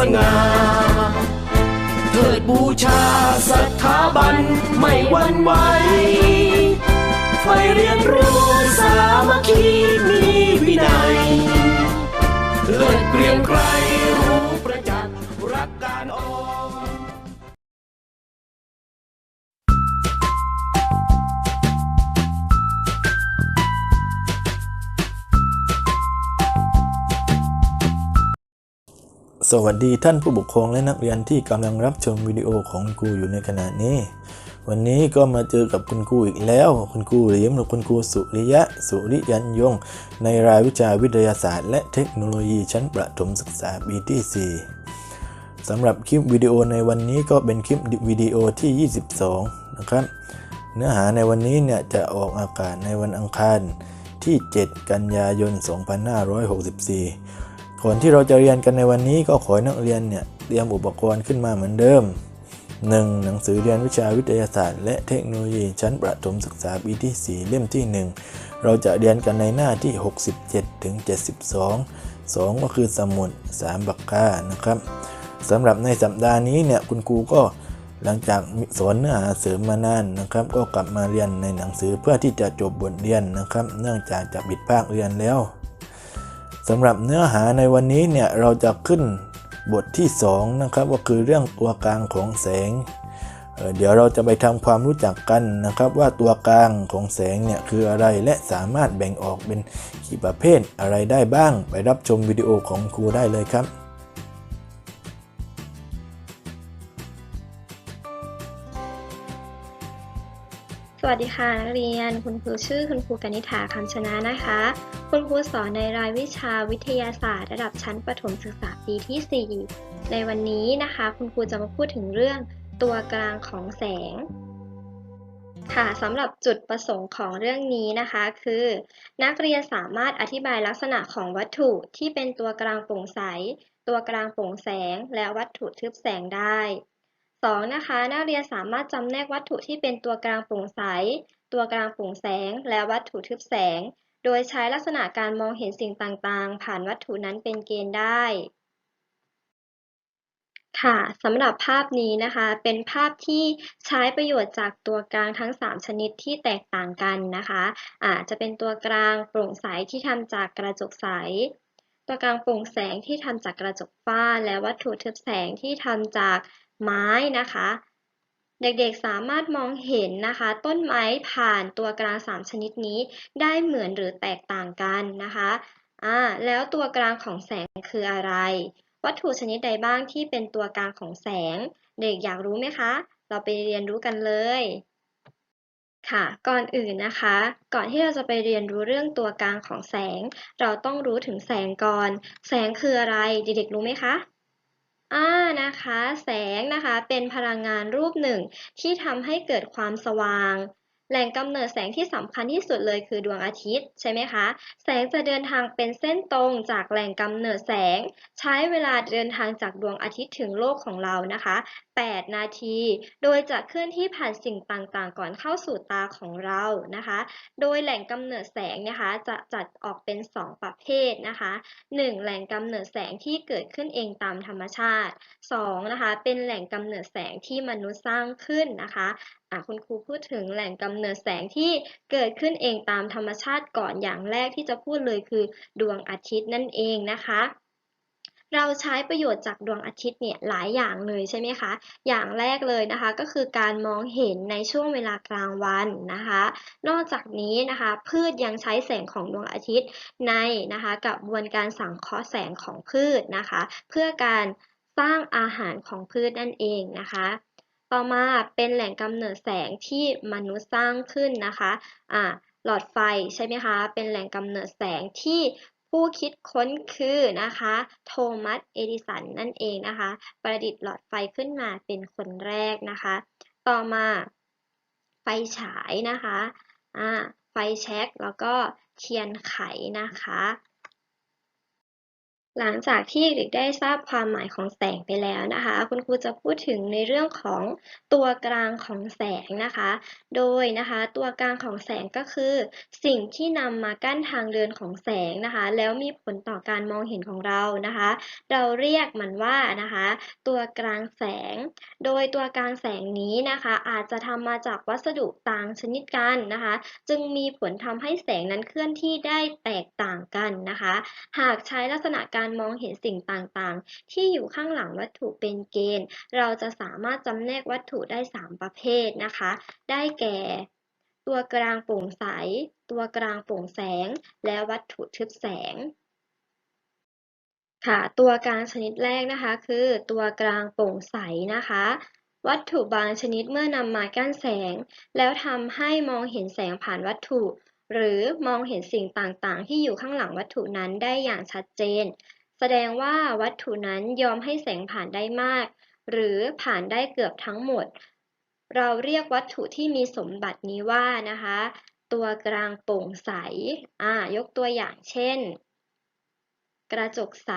สง่าเถิดบูชาสถาบันไม่หวั่นไหวไฟเรียนรู้สามัคคี สวัสดีท่านผู้ปกครองและนักเรียนที่กำลังรับชมวิดีโอของครูอยู่ในขณะนี้ วันนี้ก็มาเจอกับคุณครูอีกแล้ว คุณครูเหลียมหรือคุณครูสุริยะ สุริยันยง ในรายวิชาวิทยาศาสตร์ และเทคโนโลยีชั้นประถมศึกษาปีที่ 4สำหรับคลิปวิดีโอในวันนี้ก็เป็นคลิปวิดีโอที่ 22 นะครับ เนื้อหาในวันนี้เนี่ยจะออกอากาศในวันอังคารที่ 7 กันยายน 2564 ก่อนที่เราจะเรียนกันในวันนี้ก็ขอให้นักเรียนเนี่ยเตรียมอุปกรณ์ขึ้นมาเหมือนเดิม 1. หนังสือเรียนวิชาวิทยาศาสตร์ และเทคโนโลยีชั้นประถมศึกษาปีที่ 4 เล่มที่ 1 เราจะเรียนกันในหน้าที่ 67 ถึง 72 2 ก็คือสมุด 3ปากกานะครับสำหรับในสัปดาห์นี้เนี่ยคุณครูก็หลังจากสอนเนื้อหาเสริมมานานนะครับ ก็กลับมาเรียนในหนังสือเพื่อที่จะจบบทเรียนนะครับ เนื่องจากจะปิดภาคเรียนแล้ว สำหรับเนื้อหาในวันนี้เนี่ยเราจะขึ้นบทที่2นะครับก็คือเรื่องตัวกลางของแสงเเดี๋ยวเราจะไปทำความรู้จักกันนะครับว่าตัวกลางของแสงเนี่ยคืออะไรและสามารถแบ่งออกเป็นกี่ประเภทอะไรได้บ้าง ไปรับชมวิดีโอของครูได้เลยครับสวัสดีค่ะนักเรียนคุณครูชื่อคุณครูกนิษฐาคำชนะนะคะ คุณครูสอนในรายวิชาวิทยาศาสตร์ ระดับชั้นประถมศึกษาปีที่ 4 ในวันนี้นะคะ คุณครูจะมาพูดถึงเรื่องตัวกลางของแสง ค่ะสำหรับจุดประสงค์ของเรื่องนี้นะคะ คือ นักเรียนสามารถอธิบายลักษณะของวัตถุที่เป็นตัวกลางโปร่งใส ตัวกลางโปร่งแสง และวัตถุทึบแสงได้ 2. นะคะ นักเรียนสามารถจำแนกวัตถุที่เป็นตัวกลางโปร่งใส ตัวกลางโปร่งแสง และวัตถุทึบแสง โดยใช้ลักษณะการมองเห็นสิ่งต่างๆ ผ่านวัตถุนั้นเป็นเกณฑ์ได้ค่ะสำหรับภาพนี้นะคะเป็นภาพที่ใช้ประโยชน์จากตัวกลางทั้ง 3 ชนิดที่แตกต่างกันนะคะอาจจะเป็นตัวกลางโปร่งใสที่ทำจากกระจกใส ตัวกลางโปร่งแสงที่ทำจากกระจกฝ้า และวัตถุทึบแสงที่ทำจากไม้นะคะ เด็กๆสามารถมองเห็นนะคะ ต้นไม้ผ่านตัวกลาง 3 ชนิดนี้ได้เหมือนหรือแตกต่างกันนะคะอ่าแล้วตัวกลางของแสงคืออะไร วัตถุชนิดใดบ้างที่เป็นตัวกลางของแสง เด็กอยากรู้ไหมคะ เราไปเรียนรู้กันเลยค่ะก่อนอื่นนะคะ ก่อนที่เราจะไปเรียนรู้เรื่องตัวกลางของแสง เราต้องรู้ถึงแสงก่อน แสงคืออะไรเด็กๆรู้ไหมคะ อ่านะคะ แสงนะคะเป็นพลังงานรูปหนึ่ง ที่ทำให้เกิดความสว่าง แหล่งกำเนิดแสงที่สำคัญที่สุดเลยคือดวงอาทิตย์ใช่ไหมคะ แสงจะเดินทางเป็นเส้นตรงจากแหล่งกำเนิดแสง ใช้เวลาเดินทางจากดวงอาทิตย์ถึงโลกของเรานะคะ 8 นาที โดยจะเคลื่อนที่ผ่านสิ่งต่างๆ ก่อนเข้าสู่ตาของเรานะคะ โดยแหล่งกำเนิดแสงนะคะจะจัดออกเป็น 2 ประเภทนะคะ 1. แหล่งกำเนิดแสงที่เกิดขึ้นเองตามธรรมชาติ 2. นะคะ เป็นแหล่งกำเนิดแสงที่มนุษย์สร้างขึ้นนะคะอะคุณครูพูดถึงแหล่งกำเนิดแสงที่เกิดขึ้นเองตามธรรมชาติก่อนอย่างแรกที่จะพูดเลยคือดวงอาทิตย์นั่นเองนะคะ เราใช้ประโยชน์จากดวงอาทิตย์เนี่ยหลายอย่างเลยใช่ไหมคะ อย่างแรกเลยนะคะ ก็คือการมองเห็นในช่วงเวลากลางวันนะคะ นอกจากนี้นะคะ พืชยังใช้แสงของดวงอาทิตย์ในนะคะกระบวนการสังเคราะห์แสงของพืชนะคะ เพื่อการสร้างอาหารของพืชนั่นเองนะคะต่อมาเป็นแหล่งกำเนิดแสงที่มนุษย์สร้างขึ้นนะคะอ่าหลอดไฟใช่ไหมคะ เป็นแหล่งกำเนิดแสงที่ ผู้คิดค้นคือนะคะ โทมัส เอดิสันนั่นเองนะคะ ประดิษฐ์หลอดไฟขึ้นมาเป็นคนแรกนะคะ ต่อมาไฟฉายนะคะ ไฟแช็กแล้วก็เทียนไขนะคะ หลังจากที่เด็กได้ทราบความหมายของแสงไปแล้วนะคะ คุณครูจะพูดถึงในเรื่องของตัวกลางของแสงนะคะ โดยนะคะตัวกลางของแสงก็คือ สิ่งที่นำมากั้นทางเดินของแสงนะคะ แล้วมีผลต่อการมองเห็นของเรานะคะ เราเรียกมันว่านะคะ ตัวกลางแสง โดยตัวกลางแสงนี้นะคะ อาจจะทำมาจากวัสดุต่างชนิดกันนะคะ จึงมีผลทำให้แสงนั้นเคลื่อนที่ได้แตกต่างกันนะคะ หากใช้ลักษณะการการมองเห็นสิ่งต่างๆ ที่อยู่ข้างหลังวัตถุเป็นเกณฑ์ เราจะสามารถจำแนกวัตถุได้ 3 ประเภทนะคะ ได้แก่ ตัวกลางโปร่งใส ตัวกลางโปร่งแสง และวัตถุทึบแสงค่ะ ตัวกลางชนิดแรกนะคะ คือตัวกลางโปร่งใสนะคะ วัตถุบางชนิดเมื่อนำมากั้นแสง แล้วทำให้มองเห็นแสงผ่านวัตถุ หรือมองเห็นสิ่งต่างๆ ที่อยู่ข้างหลังวัตถุนั้นได้อย่างชัดเจน แสดงว่าวัตถุนั้นยอมให้แสงผ่านได้มาก หรือผ่านได้เกือบทั้งหมด เราเรียกวัตถุที่มีสมบัตินี้ว่านะคะ ตัวกลางโปร่งใสอ่ายกตัวอย่างเช่น กระจกใส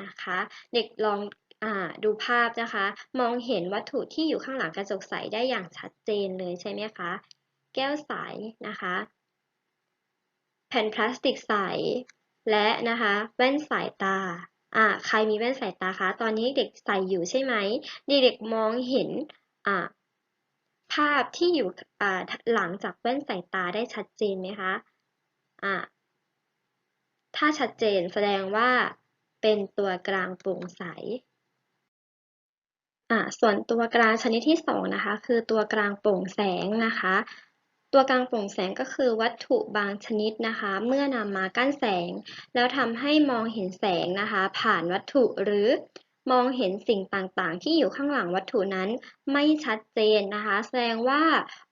นะคะ เด็กลองอดูภาพนะคะ มองเห็นวัตถุที่อยู่ข้างหลังกระจกใสได้อย่างชัดเจนเลยใช่ไหมคะ แก้วใสนะคะ แผ่นพลาสติกใส และนะคะแว่นสายตาอ่าใครมีแว่นสายตาคะ ตอนนี้เด็กใส่อยู่ใช่ไหมเด็กมองเห็นอ่าภาพที่อยู่อ่าหลังจากแว่นสายตาได้ชัดเจนไหมคะอ่าถ้าชัดเจนแสดงว่าเป็นตัวกลางโปร่งใสอ่าส่วนตัวกลางชนิดที่สองนะคะคือตัวกลางโปร่งแสงนะคะ ตัวกลางโปร่งแสงก็คือวัตถุบางชนิดนะคะ เมื่อนำมากั้นแสง แล้วทำให้มองเห็นแสงนะคะ ผ่านวัตถุหรือมองเห็นสิ่งต่างๆ ที่อยู่ข้างหลังวัตถุนั้นไม่ชัดเจนนะคะ แสดงว่า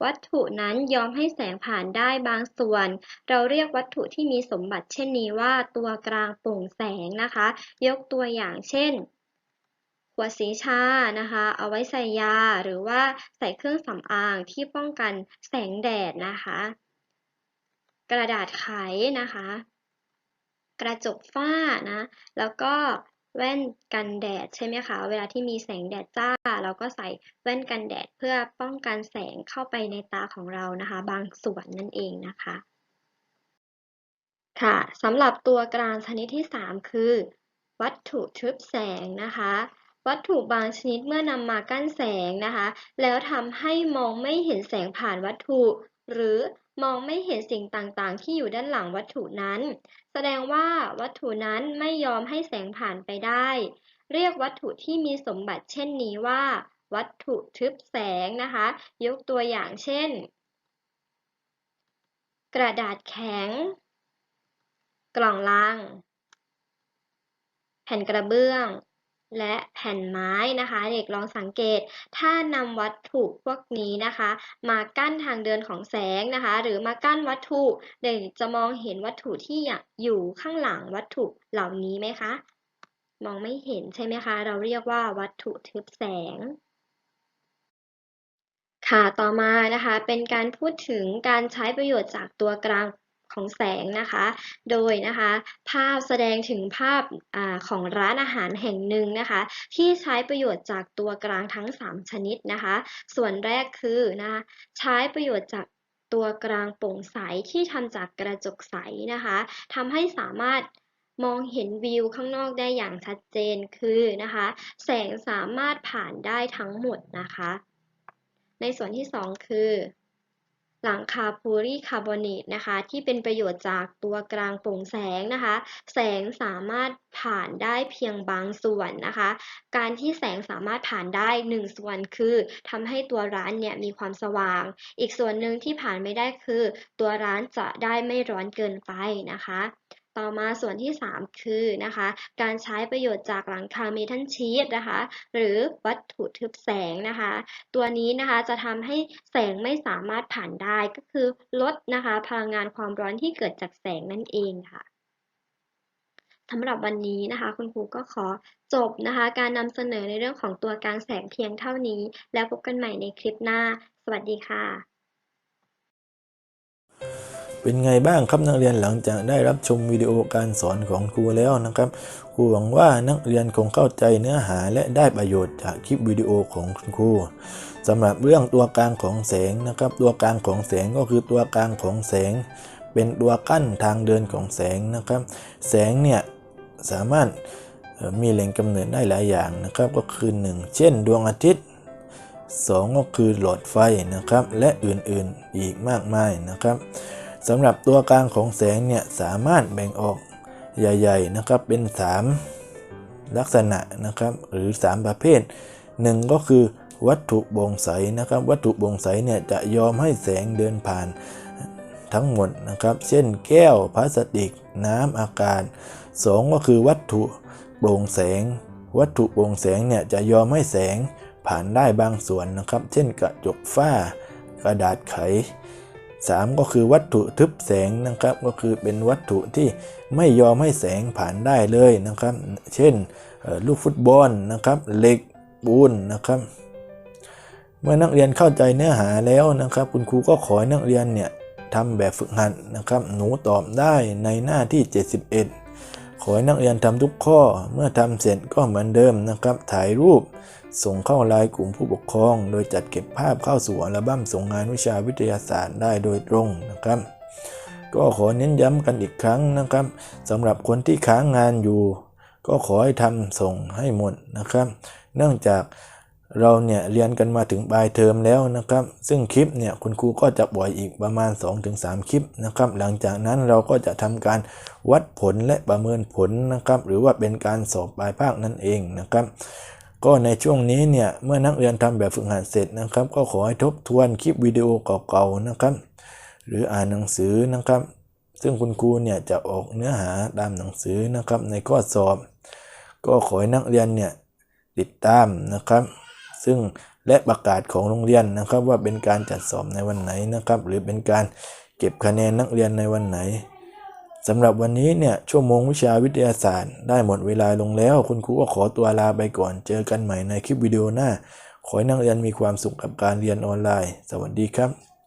วัตถุนั้นยอมให้แสงผ่านได้บางส่วน เราเรียกวัตถุที่มีสมบัติเช่นนี้ว่าตัวกลางโปร่งแสงนะคะ ยกตัวอย่างเช่น ขวดสีชานะคะ เอาไว้ใส่ยาหรือว่าใส่เครื่องสำอางที่ป้องกันแสงแดดนะคะ กระดาษไขนะคะ กระจกฝ้านะ แล้วก็แว่นกันแดดใช่ไหมคะ เวลาที่มีแสงแดดจ้า เราก็ใส่แว่นกันแดดเพื่อป้องกันแสงเข้าไปในตาของเรานะคะ บางส่วนนั่นเองนะคะ ค่ะสำหรับตัวกลางชนิดที่ 3 คือ วัตถุทึบแสงนะคะ วัตถุบางชนิดเมื่อนำมากั้นแสงนะคะ แล้วทำให้มองไม่เห็นแสงผ่านวัตถุ หรือมองไม่เห็นสิ่งต่างๆ ที่อยู่ด้านหลังวัตถุนั้น แสดงว่าวัตถุนั้นไม่ยอมให้แสงผ่านไปได้ เรียกวัตถุที่มีสมบัติเช่นนี้ว่า วัตถุทึบแสงนะคะ ยกตัวอย่างเช่น กระดาษแข็ง กล่องลัง แผ่นกระเบื้อง และแผ่นไม้นะคะ เด็กลองสังเกต ถ้านำวัตถุพวกนี้นะคะ มากั้นทางเดินของแสงนะคะ หรือมากั้นวัตถุเด็กจะมองเห็นวัตถุที่อยู่ข้างหลังวัตถุเหล่านี้ไหมคะ มองไม่เห็นใช่ไหมคะ เราเรียกว่าวัตถุทึบแสงค่ะ ต่อมานะคะ เป็นการพูดถึงการใช้ประโยชน์จากตัวกลาง ของแสงนะคะ โดยนะคะภาพแสดงถึงภาพอของร้านอาหารแห่งหนึ่งนะคะ ที่ใช้ประโยชน์จากตัวกลางทั้ง 3 ชนิดนะคะ ส่วนแรกคือนะคะใช้ประโยชน์จากตัวกลางโปร่งใสที่ทำจากกระจกใสนะคะทำให้สามารถมองเห็นวิวข้างนอกได้อย่างชัดเจนคือนะคะ แสงสามารถผ่านได้ทั้งหมดนะคะ ในส่วนที่ 2 คือ หลังคาพูรีคาร์บอเนตนะคะ ที่เป็นประโยชน์จากตัวกลางโปร่งแสงนะคะ แสงสามารถผ่านได้เพียงบางส่วนนะคะ การที่แสงสามารถผ่านได้ 1 ส่วนคือทำให้ตัวร้านเนี่ยมีความสว่าง อีกส่วนหนึ่งที่ผ่านไม่ได้คือ ตัวร้านจะได้ไม่ร้อนเกินไปนะคะ ต่อมาส่วนที่ 3 คือนะคะ การใช้ประโยชน์จากหลังคาเมทัลชีตนะคะ หรือวัตถุทึบแสงนะคะ ตัวนี้นะคะจะทำให้แสงไม่สามารถผ่านได้ก็คือลดนะคะพลังงานความร้อนที่เกิดจากแสงนั่นเองค่ะสำหรับวันนี้นะคะ คุณครูก็ขอจบนะคะ การนำเสนอในเรื่องของตัวกลางแสงเพียงเท่านี้ แล้วพบกันใหม่ในคลิปหน้า สวัสดีค่ะ เป็นไงบ้างครับนักเรียนหลังจากได้รับชมวิดีโอการสอนของครูแล้วนะครับครูหวังว่านักเรียนคงเข้าใจเนื้อหาและได้ประโยชน์จากคลิปวิดีโอของคุณครูสำหรับเรื่องตัวกลางของแสงนะครับ ตัวกลางของแสงก็คือตัวกลางของแสง เป็นตัวกั้นทางเดินของแสงนะครับ แสงเนี่ยสามารถมีแหล่งกำเนิดได้หลายอย่างนะครับ ก็คือ 1 เช่น ดวงอาทิตย์ 2 ก็คือหลอดไฟนะครับ และอื่นๆอีกมากมายนะครับ สำหรับตัวกลางของแสงเนี่ยสามารถแบ่งออกใหญ่ๆนะครับเป็น 3 ลักษณะนะครับหรือ 3 ประเภท 1 ก็คือวัตถุโปร่งใสนะครับ วัตถุโปร่งใสเนี่ยจะยอมให้แสงเดินผ่านทั้งหมดนะครับ เช่นแก้วพลาสติก น้ำอากาศ 2 ก็คือวัตถุโปร่งแสง วัตถุโปร่งแสงเนี่ยจะยอมให้แสงผ่านได้บางส่วนนะครับ เช่นกระจกฝ้า กระดาษไข 3 ก็คือวัตถุทึบแสงนะครับ ก็คือเป็นวัตถุที่ไม่ยอมให้แสงผ่านได้เลยนะครับ เช่นลูกฟุตบอลนะครับเหล็กปูนนะครับ เมื่อนักเรียนเข้าใจเนื้อหาแล้วนะครับ คุณครูก็ขอให้นักเรียนเนี่ยทำแบบฝึกหัดนะครับ หนูตอบได้ในหน้าที่ 71 ขอให้นักเรียนทำทุกข้อเมื่อทำเสร็จก็เหมือนเดิมนะครับ ถ่ายรูป ส่งเข้าไลน์กลุ่มผู้ปกครอง โดยจัดเก็บภาพเข้าสู่อัลบั้มส่งงานวิชาวิทยาศาสตร์ได้โดยตรงนะครับ ก็ขอเน้นย้ำกันอีกครั้งนะครับสำหรับคนที่ค้างงานอยู่ ก็ขอให้ทำส่งให้หมดนะครับ เนื่องจากเราเนี่ยเรียนกันมาถึงปลายเทอมแล้วนะครับ ซึ่งคลิปเนี่ยคุณครูก็จะปล่อยอีกประมาณ 2-3 คลิปนะครับ หลังจากนั้นเราก็จะทำการวัดผลและประเมินผลนะครับ หรือว่าเป็นการสอบปลายภาคนั่นเองนะครับ ก็ในช่วงนี้เนี่ยเมื่อนักเรียนทำแบบฝึกหัดเสร็จนะครับ ก็ขอให้ทบทวนคลิปวิดีโอเก่าๆนะครับ หรืออ่านหนังสือนะครับ ซึ่งคุณครูเนี่ยจะออกเนื้อหาตามหนังสือนะครับในข้อสอบ ก็ขอให้นักเรียนเนี่ยติดตามนะครับ ซึ่งและประกาศของโรงเรียนนะครับ ว่าเป็นการจัดสอบในวันไหนนะครับ หรือเป็นการเก็บคะแนนนักเรียนในวันไหน สำหรับวันนี้เนี่ยชั่วโมงวิชาวิทยาศาสตร์ ได้หมดเวลาลงแล้ว คุณครูก็ขอตัวลาไปก่อน เจอกันใหม่ในคลิปวิดีโอหน้า ขอให้นักเรียนมีความสุขกับการเรียนออนไลน์ สวัสดีครับ